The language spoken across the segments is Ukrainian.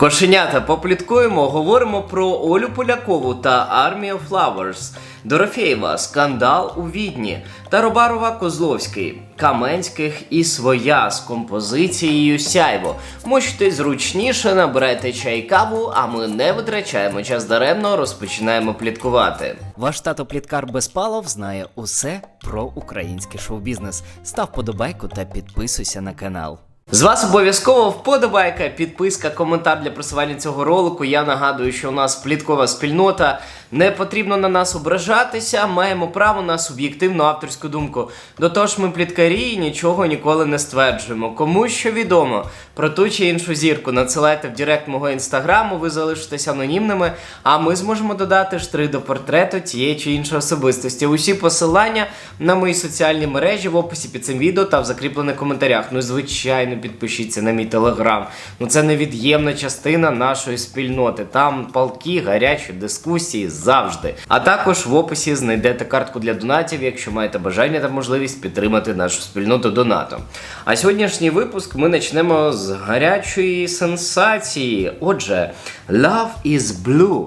Кошенята, попліткуємо, говоримо про Олю Полякову та Army of Flowers, Дорофєєва, скандал у Відні, Таробарова Козловський, Каменських і своя з композицією Сяйво. Мочте зручніше, набирайте чай каву, а ми не витрачаємо час даремно, розпочинаємо пліткувати. Ваш тато Пліткар Безпалов знає усе про український шоу-бізнес. Став подобайку та підписуйся на канал. З вас обов'язково вподобайка, підписка, коментар для просування цього ролику. Я нагадую, що у нас пліткова спільнота. Не потрібно на нас ображатися, маємо право на суб'єктивну авторську думку. До того ж, ми пліткарі і нічого ніколи не стверджуємо. Кому що відомо про ту чи іншу зірку, надсилайте в директ мого інстаграму, ви залишитесь анонімними, а ми зможемо додати штрих до портрету тієї чи іншої особистості. Усі посилання на мої соціальні мережі в описі під цим відео та в закріплених коментарях. Ну, звичайно, підпишіться на мій телеграм. Ну це невід'ємна частина нашої спільноти. Там палки, гарячі дискусії завжди. А також в описі знайдете картку для донатів, якщо маєте бажання та можливість підтримати нашу спільноту донатом. А сьогоднішній випуск ми почнемо з гарячої сенсації. Отже, Love is Blue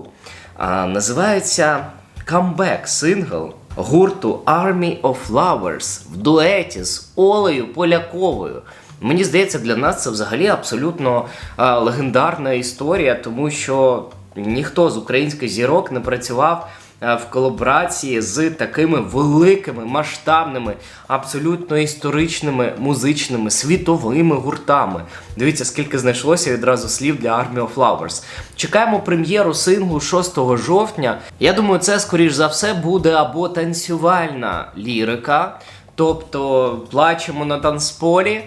а, називається камбек сингл гурту Army of Flowers в дуеті з Олею Поляковою. Мені здається, для нас це взагалі абсолютно а, легендарна історія, тому що ніхто з українських зірок не працював в колаборації з такими великими, масштабними, абсолютно історичними музичними світовими гуртами. Дивіться, скільки знайшлося відразу слів для Army of Flowers. Чекаємо прем'єру синглу 6 жовтня. Я думаю, це скоріш за все буде або танцювальна лірика, тобто плачемо на танцполі.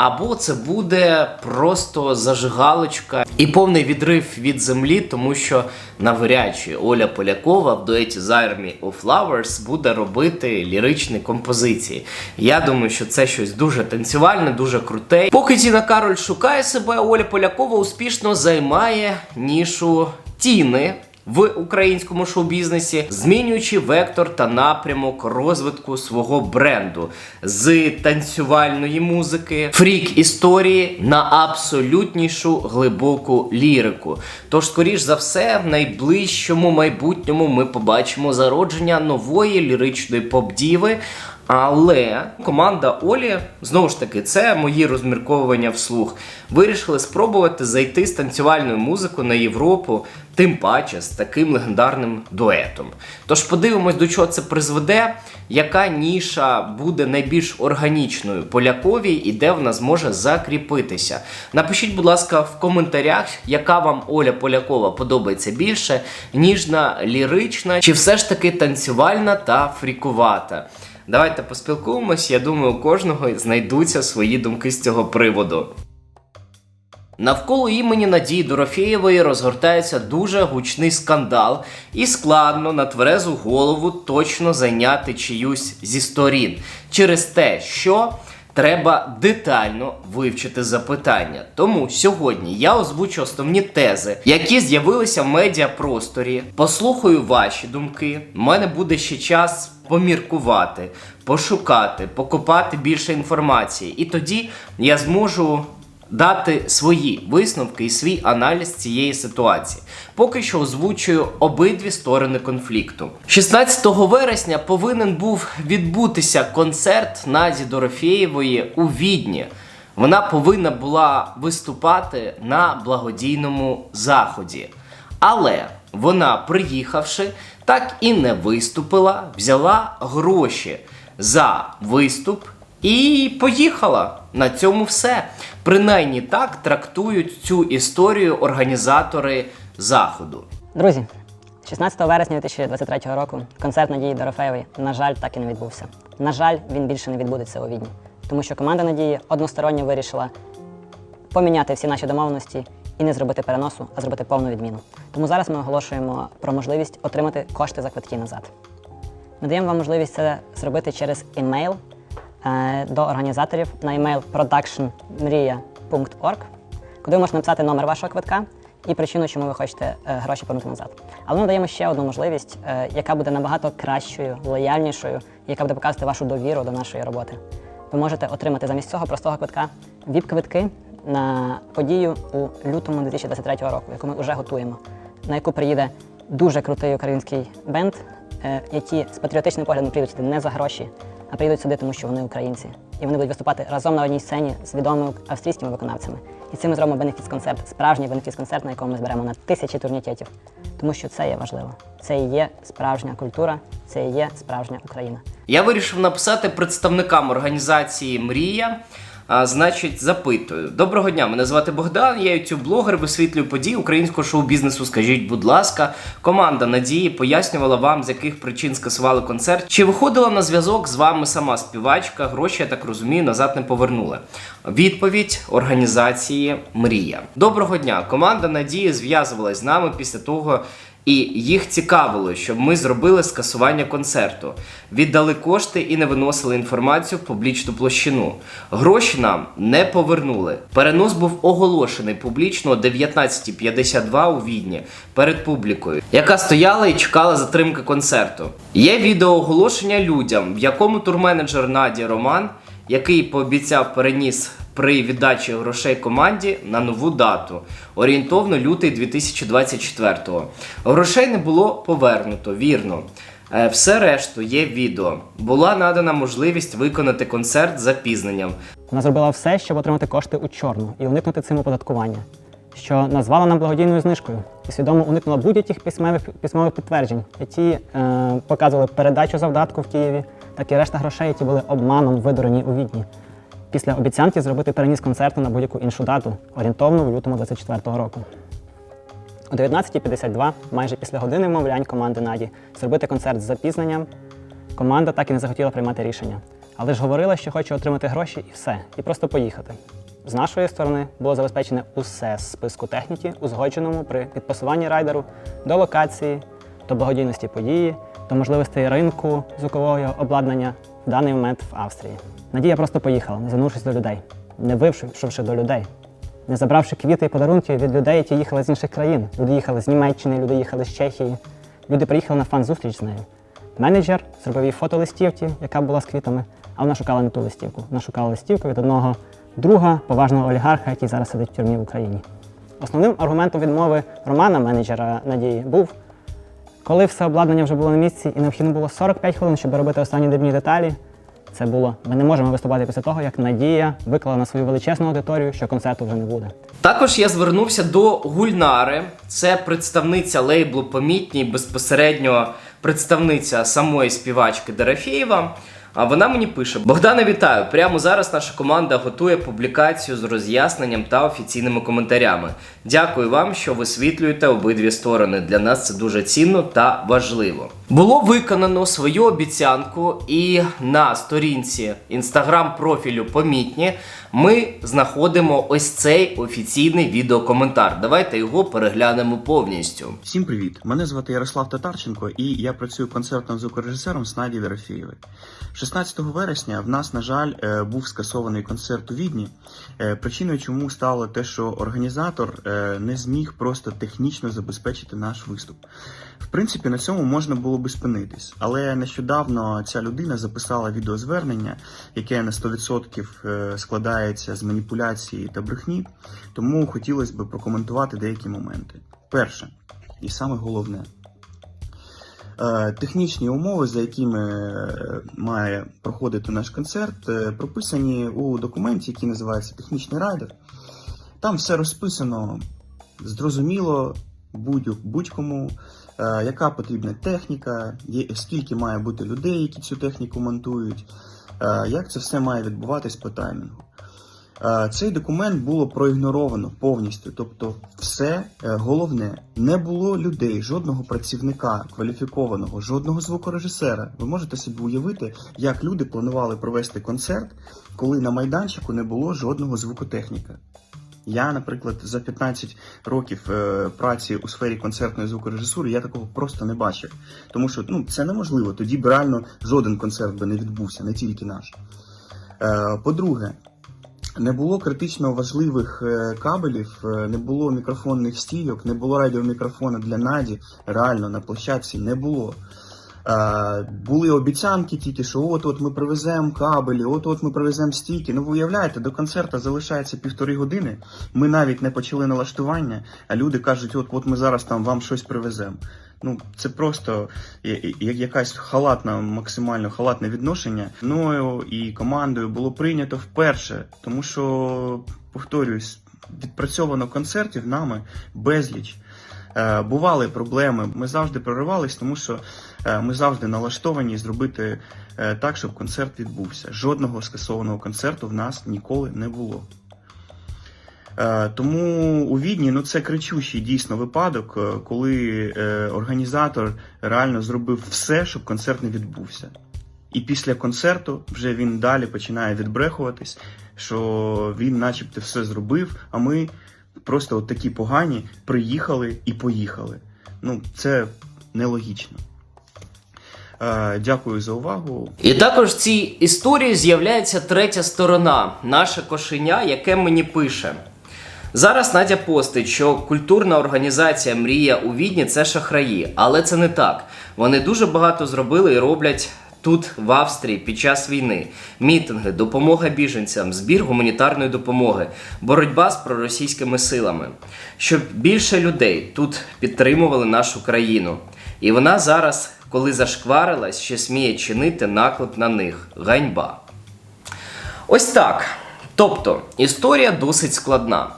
Або це буде просто зажигалочка і повний відрив від землі, тому що навряд чи Оля Полякова в дуеті з Army of Flowers буде робити ліричні композиції. Я думаю, що це щось дуже танцювальне, дуже круте. Поки Тіна Кароль шукає себе, Оля Полякова успішно займає нішу тіни в українському шоу-бізнесі, змінюючи вектор та напрямок розвитку свого бренду з танцювальної музики, фрік історії на абсолютнішу глибоку лірику. Тож, скоріш за все, в найближчому майбутньому ми побачимо зародження нової ліричної поп-діви. Але команда Олі, знову ж таки, це мої розмірковування вслух. Вирішили спробувати зайти з танцювальною музикою на Європу, тим паче з таким легендарним дуетом. Тож подивимось, до чого це призведе, яка ніша буде найбільш органічною поляковій і де вона зможе закріпитися. Напишіть, будь ласка, в коментарях, яка вам Оля Полякова подобається більше, ніжна, лірична, чи все ж таки танцювальна та фрікувата. Давайте поспілкуємось. Я думаю, у кожного знайдуться свої думки з цього приводу. Навколо імені Надії Дорофєєвої розгортається дуже гучний скандал, і складно на тверезу голову точно зайняти чиюсь зі сторін через те, що треба детально вивчити запитання. Тому сьогодні я озвучу основні тези, які з'явилися в медіапросторі. Послухаю ваші думки. У мене буде ще час поміркувати, пошукати, покопати більше інформації. І тоді я зможу дати свої висновки і свій аналіз цієї ситуації. Поки що озвучую обидві сторони конфлікту. 16 вересня повинен був відбутися концерт Наді Дорофєєвої у Відні. Вона повинна була виступати на благодійному заході. Але вона, приїхавши, так і не виступила, взяла гроші за виступ і поїхала. На цьому все. Принаймні так трактують цю історію організатори заходу. Друзі, 16 вересня 2023 року концерт Надії Дорофеєвої, на жаль, так і не відбувся. На жаль, він більше не відбудеться у Відні, тому що команда Надії односторонньо вирішила поміняти всі наші домовленості і не зробити переносу, а зробити повну відміну. Тому зараз ми оголошуємо про можливість отримати кошти за квитки назад. Ми даємо вам можливість це зробити через емейл до організаторів на емейл productionmria.org, куди ви можете написати номер вашого квитка і причину, чому ви хочете е, гроші повернути назад. Але ми даємо ще одну можливість, е, яка буде набагато кращою, лояльнішою, яка буде показувати вашу довіру до нашої роботи. Ви можете отримати замість цього простого квитка віп-квитки на подію у лютому 2023 року, яку ми вже готуємо, на яку приїде дуже крутий український бенд, е, які з патріотичним поглядом приїдуть не за гроші, а приїдуть сюди, тому що вони українці. І вони будуть виступати разом на одній сцені з відомими австрійськими виконавцями. І цим ми зробимо бенефіс-концерт, справжній бенефіс-концерт, на якому ми зберемо на тисячі турнікетів. Тому що це є важливо. Це і є справжня культура, це і є справжня Україна. Я вирішив написати представникам організації Мрія. А, значить, запитую. Доброго дня, мене звати Богдан, я ютуб-блогер, висвітлюю події українського шоу-бізнесу. Скажіть, будь ласка, команда Надії пояснювала вам, з яких причин скасували концерт. Чи виходила на зв'язок з вами сама співачка? Гроші, я так розумію, назад не повернули. Відповідь організації Мрія. Доброго дня. Команда Надії зв'язувалась з нами після того. І їх цікавило, щоб ми зробили скасування концерту, віддали кошти і не виносили інформацію в публічну площину. Гроші нам не повернули. Перенос був оголошений публічно о 19.52 у Відні перед публікою, яка стояла і чекала затримки концерту. Є відеооголошення людям, в якому турменеджер Наді Роман, який пообіцяв переніс при віддачі грошей команді на нову дату, орієнтовно лютий 2024-го. Грошей не було повернуто, вірно. Е, Все решту є відео. Була надана можливість виконати концерт з запізненням. Вона зробила все, щоб отримати кошти у чорну і уникнути цим оподаткування, що назвала нам благодійною знижкою і свідомо уникнула будь-яких письмових, письмових підтверджень, які е, показували передачу завдатку в Києві, так і решта грошей, які були обманом видурені у Відні. Після обіцянки зробити переніс концерту на будь-яку іншу дату, орієнтовно в лютому 2024 року. О 19.52, майже після години вмовлянь команди Наді, зробити концерт з запізненням, команда так і не захотіла приймати рішення. Але ж говорила, що хоче отримати гроші і все, і просто поїхати. З нашої сторони було забезпечене усе з списку техніки, узгодженому при підпасуванні райдеру до локації, до благодійності події, до можливостей ринку звукового обладнання в даний момент в Австрії. Надія просто поїхала, не звернувшись до людей, не вийшовши до людей не забравши квіти і подарунки від людей, які їхали з інших країн. Люди їхали з Німеччини, люди їхали з Чехії. Люди приїхали на фан-зустріч з нею. Менеджер зробив їй фото листівки, яка була з квітами, а вона шукала не ту листівку. Вона шукала листівку від одного друга, поважного олігарха, який зараз сидить в тюрмі в Україні. Основним аргументом відмови Романа, менеджера Надії, був, коли все обладнання вже було на місці і необхідно було 45 хвилин, щоб робити останні дрібні деталі. Це було. Ми не можемо виступати після того, як Надія виклала на свою величезну аудиторію, що концерту вже не буде. Також я звернувся до Гульнари, це представниця лейблу Помітній, безпосередньо представниця самої співачки Дорофєєва. А вона мені пише: Богдане, вітаю! Прямо зараз наша команда готує публікацію з роз'ясненням та офіційними коментарями. Дякую вам, що висвітлюєте обидві сторони. Для нас це дуже цінно та важливо. Було виконано свою обіцянку, і на сторінці інстаграм профілю помітні ми знаходимо ось цей офіційний відеокоментар. Давайте його переглянемо повністю. Всім привіт! Мене звати Ярослав Татарченко, і я працюю концертним звукорежисером з Наді Дорофєєвої. 16 вересня в нас, на жаль, е, був скасований концерт у Відні. Е, Причиною чому стало те, що організатор е, не зміг просто технічно забезпечити наш виступ. В принципі, на цьому можна було би спинитись, але нещодавно ця людина записала відеозвернення, яке на 100% е, складається з маніпуляції та брехні, тому хотілося б прокоментувати деякі моменти. Перше, і саме головне. Е, Технічні умови, за якими е, має проходити наш концерт, е, прописані у документі, який називається Технічний райдер. Там все розписано зрозуміло будь- будь-кому, яка потрібна техніка, скільки має бути людей, які цю техніку монтують, як це все має відбуватись по таймінгу. Е, Цей документ було проігноровано повністю. Тобто, все е, головне, не було людей, жодного працівника кваліфікованого, жодного звукорежисера. Ви можете собі уявити, як люди планували провести концерт, коли на майданчику не було жодного звукотехніка. Я, наприклад, за 15 років е, праці у сфері концертної звукорежисури я такого просто не бачив. Тому що ну, це неможливо. Тоді б реально жоден концерт би не відбувся, не тільки наш. Е, по-друге, не було критично важливих е, кабелів, е, не було мікрофонних стійок, не було радіомікрофона для Наді. Реально на площадці не було. Е, були обіцянки тільки, що от от ми привеземо кабелі, от от ми привеземо стійки. Ну ви уявляєте, до концерту залишається півтори години. Ми навіть не почали налаштування, а люди кажуть, от от ми зараз там вам щось привеземо. Ну це просто якась халатна, максимально халатне відношення мною і командою було прийнято вперше, тому що повторюсь, відпрацьовано концертів нами безліч. Е, Бували проблеми. Ми завжди проривались, тому що е, ми завжди налаштовані зробити е, так, щоб концерт відбувся. Жодного скасованого концерту в нас ніколи не було. Е, Тому у Відні ну це кричущий дійсно випадок, е, коли е, організатор реально зробив все, щоб концерт не відбувся. І після концерту вже він далі починає відбрехуватись, що він, начебто, все зробив, а ми просто от такі погані приїхали і поїхали. Ну, це нелогічно. Дякую за увагу. І також в цій історії з'являється третя сторона, наше кошеня, яке мені пише. Зараз Надя постить, що культурна організація Мрія у Відні це шахраї, але це не так. Вони дуже багато зробили і роблять тут, в Австрії, під час війни. Мітинги, допомога біженцям, збір гуманітарної допомоги, боротьба з проросійськими силами, щоб більше людей тут підтримували нашу країну. І вона зараз, коли зашкварилась, ще сміє чинити наклеп на них. Ганьба. Ось так. Тобто, історія досить складна.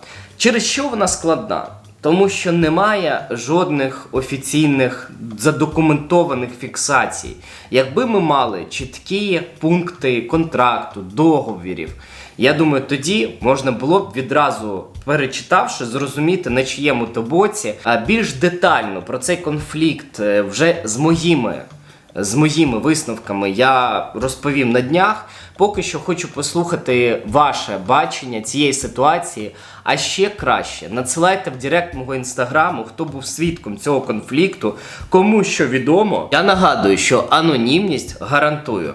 Через що вона складна? Тому що немає жодних офіційних задокументованих фіксацій. Якби ми мали чіткі пункти контракту, договірів, я думаю, тоді можна було б відразу перечитавши, зрозуміти на чиєму то боці, а більш детально про цей конфлікт е, вже з моїми з моїми висновками я розповім на днях. Поки що хочу послухати ваше бачення цієї ситуації. А ще краще надсилайте в Директ мого інстаграму, хто був свідком цього конфлікту, кому що відомо. Я нагадую, що анонімність гарантую.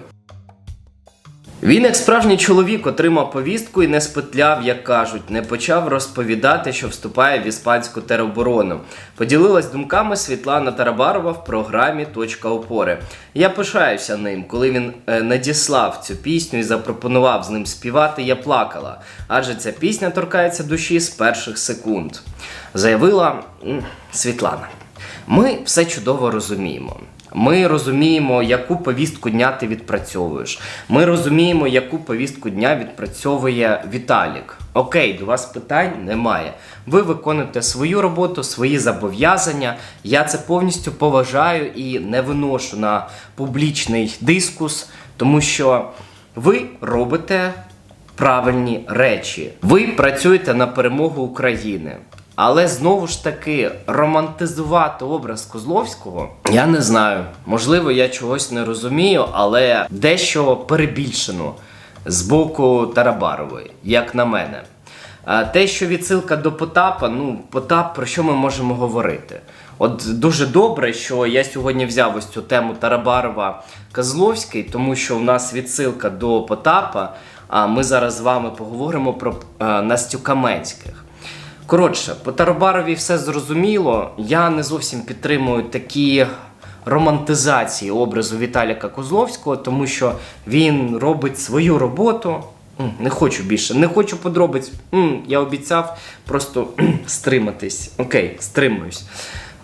Він, як справжній чоловік, отримав повістку і не спетляв, як кажуть, не почав розповідати, що вступає в іспанську тероборону. Поділилась думками Світлана Тарабарова в програмі Точка опори. Я пишаюся ним. Коли він е, надіслав цю пісню і запропонував з ним співати, я плакала, адже ця пісня торкається душі з перших секунд. Заявила Світлана. Ми все чудово розуміємо. Ми розуміємо, яку повістку дня ти відпрацьовуєш. Ми розуміємо, яку повістку дня відпрацьовує Віталік. Окей, до вас питань немає. Ви виконуєте свою роботу, свої зобов'язання. Я це повністю поважаю і не виношу на публічний дискус, тому що ви робите правильні речі. Ви працюєте на перемогу України. Але знову ж таки романтизувати образ Козловського я не знаю. Можливо, я чогось не розумію, але дещо перебільшено з боку Тарабарової, як на мене. Те, що відсилка до Потапа, ну, Потап, про що ми можемо говорити? От дуже добре, що я сьогодні взяв ось цю тему Тарабарова Козловський, тому що у нас відсилка до Потапа. А ми зараз з вами поговоримо про е, Настю Каменських. Коротше, по Тарабарові все зрозуміло. Я не зовсім підтримую такі романтизації образу Віталіка Козловського, тому що він робить свою роботу. Не хочу більше, не хочу подробиць. Я обіцяв просто стриматись. Окей, стримуюсь.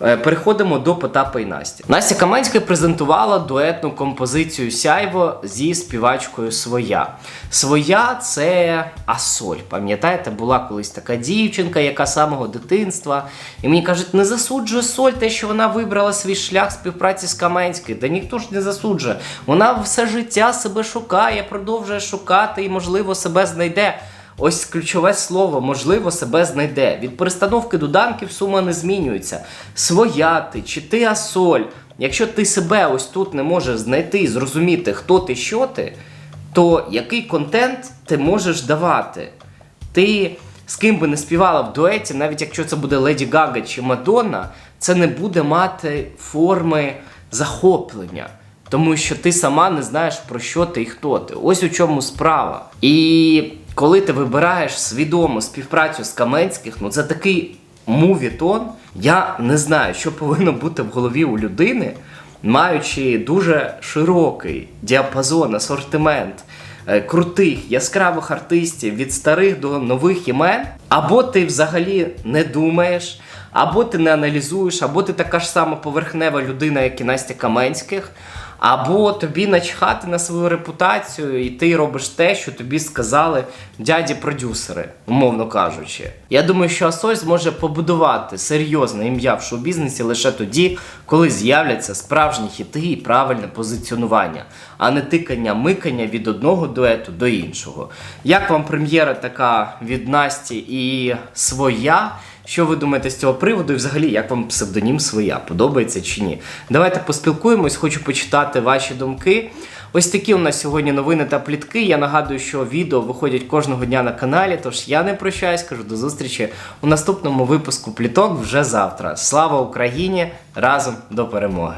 Е, Переходимо до Потапа і Насті. Настя Каменська презентувала дуетну композицію Сяйво зі співачкою Своя. Своя це Асоль. Пам'ятаєте, була колись така дівчинка, яка з самого дитинства. І мені кажуть, не засуджує Соль те, що вона вибрала свій шлях співпраці з Каменською. Да ніхто ж не засуджує. Вона все життя себе шукає, продовжує шукати і, можливо, себе знайде. Ось ключове слово, можливо, себе знайде. Від перестановки доданків сума не змінюється. Своя ти чи ти асоль. Якщо ти себе ось тут не можеш знайти і зрозуміти, хто ти, що ти, то який контент ти можеш давати? Ти з ким би не співала в дуеті, навіть якщо це буде Леді Гага чи Мадонна, це не буде мати форми захоплення. Тому що ти сама не знаєш про що ти і хто ти. Ось у чому справа. І коли ти вибираєш свідомо співпрацю з Каменських, ну це такий мувітон. Я не знаю, що повинно бути в голові у людини, маючи дуже широкий діапазон, асортимент е, крутих, яскравих артистів від старих до нових імен, або ти взагалі не думаєш, або ти не аналізуєш, або ти така ж сама поверхнева людина, як і Настя Каменських. Або тобі начхати на свою репутацію, і ти робиш те, що тобі сказали дяді-продюсери, умовно кажучи. Я думаю, що Асоль зможе побудувати серйозне ім'я в шоу-бізнесі лише тоді, коли з'являться справжні хіти і правильне позиціонування, а не тикання-микання від одного дуету до іншого. Як вам прем'єра така від Насті і своя? Що ви думаєте з цього приводу? І взагалі, як вам псевдонім своя? Подобається чи ні? Давайте поспілкуємось, хочу почитати ваші думки. Ось такі у нас сьогодні новини та плітки. Я нагадую, що відео виходять кожного дня на каналі. Тож я не прощаюсь, кажу до зустрічі у наступному випуску пліток вже завтра. Слава Україні! Разом до перемоги!